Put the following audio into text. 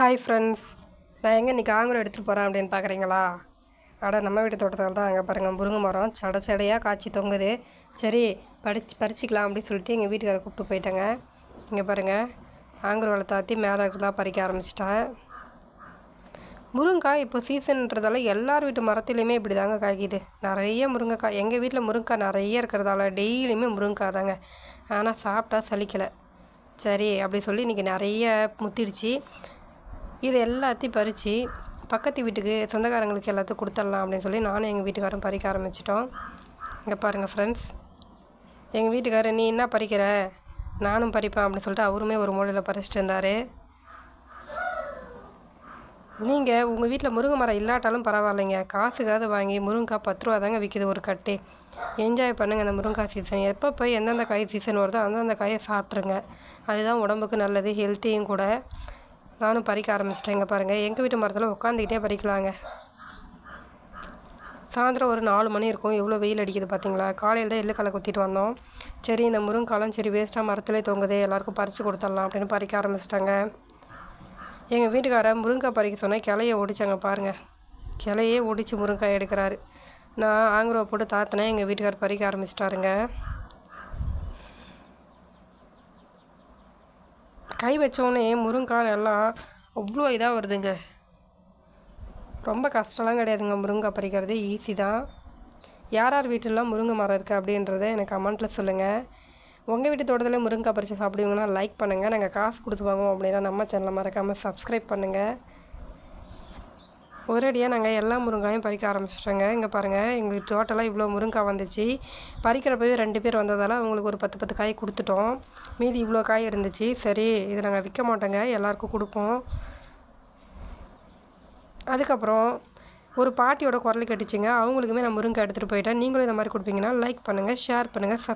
Hi friends நான் எங்கே இன்றைக்கி ஆங்கிலம் எடுத்துகிட்டு போகிறேன் அப்படின்னு பார்க்குறீங்களா அட நம்ம வீட்டு தோட்டத்தில் தான் அங்கே பாருங்கள் முருங்கை மரம் சட சடையாக காய்ச்சி தொங்குது. சரி படிச்சு பறிச்சிக்கலாம் அப்படின்னு சொல்லிட்டு எங்கள் வீட்டுக்காரரை கூப்பிட்டு போயிட்டேங்க. இங்கே பாருங்கள் ஆங்கூரவளை தாத்தி மேலே இருக்கிறதா பறிக்க ஆரம்பிச்சிட்டேன். முருங்கைக்காய் இப்போ சீசன்ன்றதால எல்லார் வீட்டு மரத்துலேயுமே இப்படி தாங்க காய்க்குது. நிறைய முருங்கைக்காய் எங்கள் வீட்டில் முருங்கைக்காய் நிறைய இருக்கிறதால டெய்லியுமே முருங்கைக்காய் தாங்க. ஆனால் சாப்பிட்டா சலிக்கலை. சரி அப்படி சொல்லி இன்றைக்கி நிறைய முத்திடுச்சு. இது எல்லாத்தையும் பறித்து பக்கத்து வீட்டுக்கு சொந்தக்காரங்களுக்கு எல்லாத்தையும் கொடுத்துடலாம் அப்படின்னு சொல்லி நானும் எங்கள் வீட்டுக்காரரும் பறிக்க ஆரம்பிச்சிட்டோம். இங்கே பாருங்கள் ஃப்ரெண்ட்ஸ் எங்கள் வீட்டுக்காரர் நீ என்ன பறிக்கிற? நானும் பறிப்பேன் அப்படின்னு சொல்லிட்டு அவருமே ஒரு மூலையில் பறிச்சிட்டு இருந்தார். நீங்கள் உங்கள் வீட்டில் முருங்கை மரம் இல்லாட்டாலும் பரவாயில்லைங்க. காசுக்காவது வாங்கி முருங்கைக்காய் பத்து ரூபா தாங்க விற்கிது ஒரு கட்டு. என்ஜாய் பண்ணுங்கள் அந்த முருங்கைக்காய் சீசன் எப்போ போய் எந்தெந்த காய் சீசன் வருதோ அந்தந்த காயை சாப்பிட்ருங்க அதுதான் உடம்புக்கு நல்லது ஹெல்த்தியும் கூட. நானும் பறிக்க ஆரம்பிச்சிட்டேங்க பாருங்கள் எங்கள் வீட்டு மரத்தில் உட்காந்துக்கிட்டே பறிக்கலாங்க. சாயந்தரம் ஒரு நாலு மணி இருக்கும். எவ்வளோ வெயில் அடிக்குது பார்த்தீங்களா காலையில் தான் எள்ளுக்கலை குத்திட்டு வந்தோம். சரி இந்த முருங்காலம் சரி வேஸ்ட்டாக மரத்துலேயே தொங்குதே. எல்லாருக்கும் பறித்து கொடுத்துடலாம் அப்படின்னு பறிக்க ஆரம்பிச்சிட்டாங்க. எங்கள் வீட்டுக்கார முருங்காய் பறிக்க சொன்னால் கிளைய ஒடிச்சாங்க பாருங்கள் கிளையே ஒடிச்சு முருங்காய் எடுக்கிறாரு. நான் ஆங்குருவா போட்டு தாத்தினேன். எங்கள் வீட்டுக்கார் பறிக்க ஆரம்பிச்சிட்டாருங்க. கை வச்சோடனே முருங்காய் எல்லாம் அவ்வளோ இதாக வருதுங்க. ரொம்ப கஷ்டம்லாம் கிடையாதுங்க. முருங்கை பறிக்கிறது ஈஸி தான். யார் யார் வீட்டிலலாம் முருங்கை மரம் இருக்குது அப்படின்றத எனக்கு கமெண்ட்டில் சொல்லுங்கள் உங்கள் வீட்டு தோட்டத்தில் முருங்கை பறித்து சாப்பிடுவீங்கன்னா லைக் பண்ணுங்கள் நாங்கள் காசு கொடுத்து வாங்குவோம் அப்படின்னா நம்ம சேனலை மறக்காமல் சப்ஸ்கிரைப் பண்ணுங்கள் ஒரேடியாக நாங்கள் எல்லா முருங்காயும் பறிக்க ஆரம்பிச்சிட்டோங்க. இங்கே பாருங்கள் எங்களுக்கு டோட்டலாக இவ்வளோ முருங்காய் வந்துச்சு. பறிக்கிறப்பவே ரெண்டு பேர் வந்ததால் அவங்களுக்கு ஒரு பத்து பத்து காய் கொடுத்துட்டோம். மீதி இவ்வளோ காய் இருந்துச்சு. சரி இதை நாங்கள் விற்க மாட்டோங்க. எல்லாருக்கும் கொடுப்போம். அதுக்கப்புறம் ஒரு பாட்டியோட குரல் கட்டிச்சிங்க. அவங்களுக்குமே நான் முருங்கை எடுத்துகிட்டு போயிட்டேன். நீங்களும் இந்த மாதிரி கொடுப்பீங்கன்னா லைக் பண்ணுங்கள் ஷேர் பண்ணுங்கள் சப்